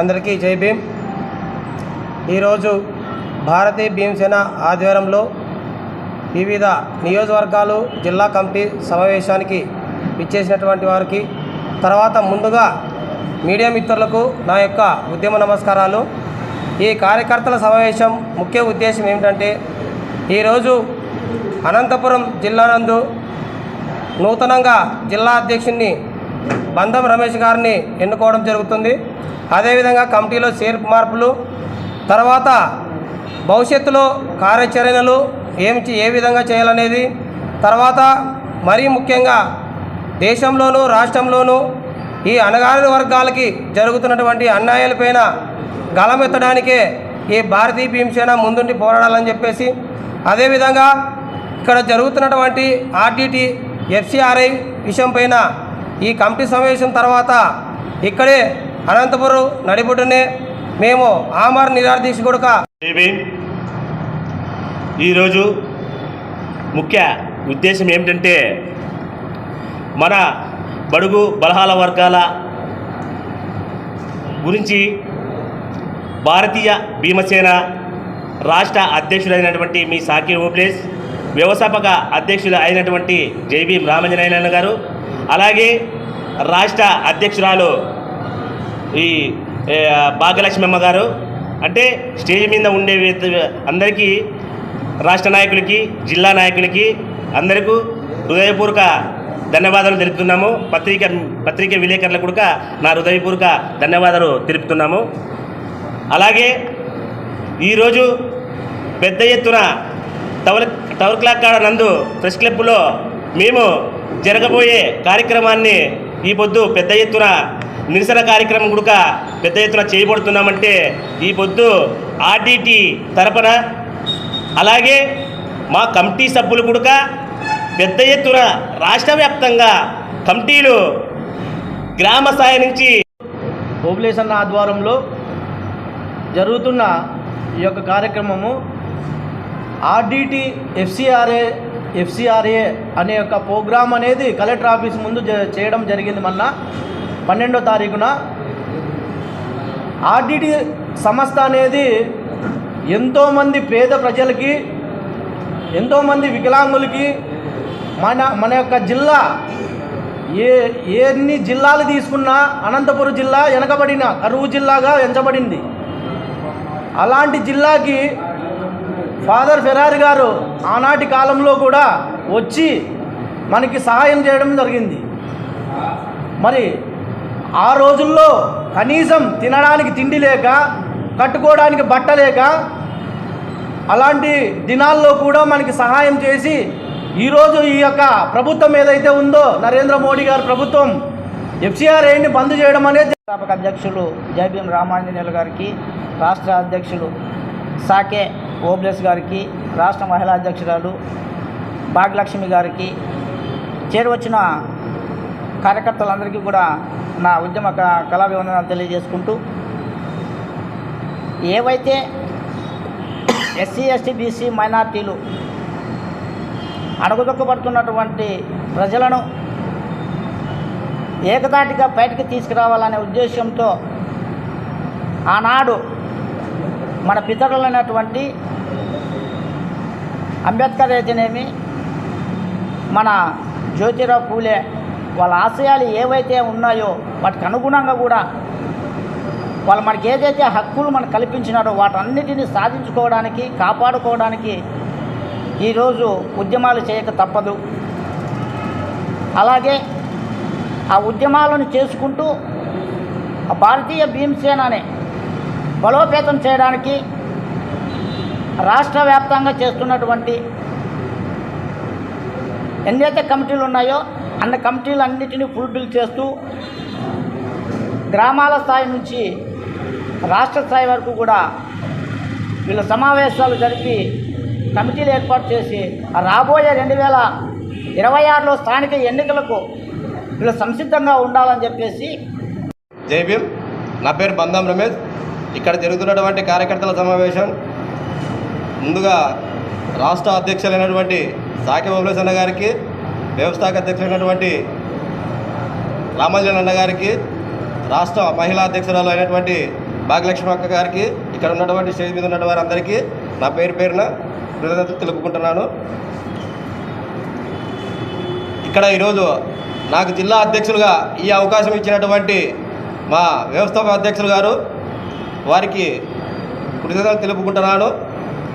అందరికీ జై భీమ్. ఈరోజు భారతీయ భీమసేన ఆధ్వర్యంలో వివిధ నియోజకవర్గాలు జిల్లా కమిటీ సమావేశానికి ఇచ్చేసినటువంటి వారికి తర్వాత ముందుగా మీడియా మిత్రులకు నా యొక్క ఉద్యమ నమస్కారాలు. ఈ కార్యకర్తల సమావేశం ముఖ్య ఉద్దేశం ఏమిటంటే ఈరోజు అనంతపురం జిల్లా నందు నూతనంగా జిల్లా అధ్యక్షుడిని బంధం రమేష్ గారిని ఎన్నుకోవడం జరుగుతుంది. అదేవిధంగా కమిటీలో చేర్పు మార్పులు తర్వాత భవిష్యత్తులో కార్యాచరణలు ఏమి ఏ విధంగా చేయాలనేది తర్వాత మరీ ముఖ్యంగా దేశంలోనూ రాష్ట్రంలోనూ ఈ అణగారిన వర్గాలకి జరుగుతున్నటువంటి అన్యాయాలపైన గలమెత్తడానికే ఈ భారతీయ భీమసేన ముందుండి పోరాడాలని చెప్పేసి అదేవిధంగా ఇక్కడ జరుగుతున్నటువంటి ఆర్డీటీ ఎఫ్సిఆర్ఐ విషయం పైన ఈ కమిటీ సమావేశం తర్వాత ఇక్కడే అనంతపురం నడిబొడ్డునే మేము ఆమర్ నిరాదీశ కొడుక ఈరోజు ముఖ్య ఉద్దేశం ఏమిటంటే మన బడుగు బలహాల వర్గాల గురించి భారతీయ భీమసేన రాష్ట్ర అధ్యక్షుడైనటువంటి మీ సాకి ఓబ్లేస్ వ్యవస్థాపక అధ్యక్షులు అయినటువంటి జైబీ రామంజనాయన గారు అలాగే రాష్ట్ర అధ్యక్షురాలు ఈ భాగ్యలక్ష్మమ్మ అమ్మ గారు అంటే స్టేజ్ మీద ఉండే అందరికీ రాష్ట్ర నాయకులకి జిల్లా నాయకులకి అందరికీ హృదయపూర్వక ధన్యవాదాలు తెలుపుతున్నాము. పత్రిక పత్రిక విలేకరులకు కూడా నా హృదయపూర్వక ధన్యవాదాలు తెలుపుతున్నాము. అలాగే ఈరోజు పెద్ద ఎత్తున తవల టవర్ క్లాక్ కాడ నందు ప్రెస్ క్లబ్లో మేము జరగబోయే కార్యక్రమాన్ని ఈ పొద్దు పెద్ద ఎత్తున నిరసన కార్యక్రమం గుడక పెద్ద ఎత్తున చేయబడుతున్నామంటే ఈ పొద్దు ఆర్డిటి తరపున అలాగే మా కమిటీ సభ్యులు గుడక పెద్ద ఎత్తున రాష్ట్ర వ్యాప్తంగా కమిటీలు గ్రామ స్థాయి నుంచి ఓబులేసన్న ఆధ్వర్యంలో జరుగుతున్న ఈ యొక్క కార్యక్రమము ఆర్డిటి ఎఫ్సిఆర్ఏ ఎఫ్సిఆర్ఏ అనే యొక్క ప్రోగ్రామ్ అనేది కలెక్టర్ ఆఫీస్ ముందు చేయడం జరిగింది మొన్న పన్నెండో తారీఖున. ఆర్డిటి సంస్థ అనేది ఎంతోమంది పేద ప్రజలకి ఎంతోమంది వికలాంగులకి మన మన యొక్క జిల్లా ఏ ఎన్ని జిల్లాలు తీసుకున్నా అనంతపురం జిల్లా వెనకబడిన కరువు జిల్లాగా ఎంచబడింది. అలాంటి జిల్లాకి ఫాదర్ ఫెరారి గారు ఆనాటి కాలంలో కూడా వచ్చి మనకి సహాయం చేయడం జరిగింది. మరి ఆ రోజుల్లో కనీసం తినడానికి తిండి లేక కట్టుకోవడానికి బట్ట లేక అలాంటి దినాల్లో కూడా మనకి సహాయం చేసి ఈరోజు ఈ యొక్క ప్రభుత్వం ఏదైతే ఉందో నరేంద్ర మోడీ గారి ప్రభుత్వం ఎఫ్సిఆర్ఐని బంద్ చేయడం అనేది అధ్యక్షులు జైభీం రామాంజనేయులు గారికి రాష్ట్ర అధ్యక్షులు సాకే ఓబ్లెస్ గారికి రాష్ట్ర మహిళా అధ్యక్షురాలు భాగ్యలక్ష్మి గారికి చేరువచ్చిన కార్యకర్తలందరికీ కూడా నా ఉద్యమ కళా వివరణ తెలియజేసుకుంటూ ఏవైతే ఎస్సీ ఎస్టీ బీసీ మైనార్టీలు అణగదొక్కబడుతున్నటువంటి ప్రజలను ఏకదాటిగా బయటికి తీసుకురావాలనే ఉద్దేశంతో ఆనాడు మన పితరులైనటువంటి అంబేద్కర్ అయితేనేమి మన జ్యోతిరావు పూలే వాళ్ళ ఆశయాలు ఏవైతే ఉన్నాయో వాటికి అనుగుణంగా కూడా వాళ్ళు మనకి ఏదైతే హక్కులు మనకు కల్పించినారో వాటన్నిటిని సాధించుకోవడానికి కాపాడుకోవడానికి ఈరోజు ఉద్యమాలు చేయక తప్పదు. అలాగే ఆ ఉద్యమాలను చేసుకుంటూ ఆ భారతీయ అనే బలోపేతం చేయడానికి రాష్ట్ర వ్యాప్తంగా చేస్తున్నటువంటి ఎన్నైతే కమిటీలు ఉన్నాయో అన్న కమిటీలన్నిటినీ ఫుల్ఫిల్ చేస్తూ గ్రామాల స్థాయి నుంచి రాష్ట్ర స్థాయి వరకు కూడా వీళ్ళ సమావేశాలు జరిపి కమిటీలు ఏర్పాటు చేసి రాబోయే రెండు వేల ఇరవై ఆరులో స్థానిక ఎన్నికలకు వీళ్ళు సంసిద్ధంగా ఉండాలని చెప్పేసి జై నా పేరు బంధం రమేష్. ఇక్కడ జరుగుతున్నటువంటి కార్యకర్తల సమావేశం ముందుగా రాష్ట్ర అధ్యక్షులైనటువంటి సాకి ఓబ్లేస్ గారికి వ్యవస్థాపక అధ్యక్షులైనటువంటి రామాంజన్ అన్న గారికి రాష్ట్ర మహిళా అధ్యక్షురాలు అయినటువంటి భాగ్యలక్ష్మి అక్క గారికి ఇక్కడ ఉన్నటువంటి స్టేజ్ మీద ఉన్న వారందరికీ నా పేరు పేరున కృతజ్ఞతలు తెలుపుకుంటున్నాను. ఇక్కడ ఈరోజు నాకు జిల్లా అధ్యక్షులుగా ఈ అవకాశం ఇచ్చినటువంటి మా వ్యవస్థాపక అధ్యక్షులు గారు వారికి కృతజ్ఞతలు తెలుపుకుంటున్నాను.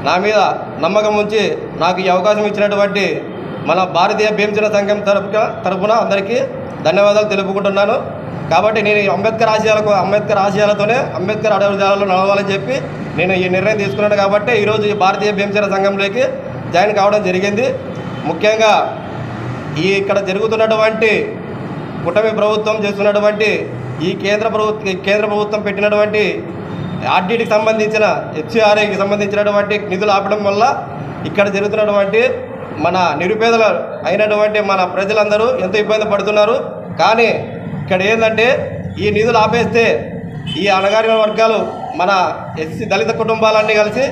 నా మీద నమ్మకం ఉంచి నాకు ఈ అవకాశం ఇచ్చినటువంటి మన భారతీయ భీమజన సంఘం తరపున తరపున అందరికీ ధన్యవాదాలు తెలుపుకుంటున్నాను. కాబట్టి నేను ఈ అంబేద్కర్ ఆశయాలకు అంబేద్కర్ ఆశయాలతోనే అంబేద్కర్ అడవుల నడవాలని చెప్పి నేను ఈ నిర్ణయం తీసుకున్నాను కాబట్టి ఈరోజు ఈ భారతీయ భీమజన సంఘంలోకి జాయిన్ కావడం జరిగింది. ముఖ్యంగా ఈ ఇక్కడ జరుగుతున్నటువంటి కూటమి ప్రభుత్వం చేస్తున్నటువంటి ఈ కేంద్ర ప్రభుత్వ కేంద్ర ప్రభుత్వం పెట్టినటువంటి ఆర్టీటీకి సంబంధించిన హెచ్ఆర్ఐకి సంబంధించినటువంటి నిధులు ఆపడం వల్ల ఇక్కడ జరుగుతున్నటువంటి మన నిరుపేదలు అయినటువంటి మన ప్రజలందరూ ఎంతో ఇబ్బంది పడుతున్నారు. కానీ ఇక్కడ ఏంటంటే ఈ నిధులు ఆపేస్తే ఈ అణగారిన వర్గాలు మన ఎస్సీ దళిత కుటుంబాలన్నీ కలిసి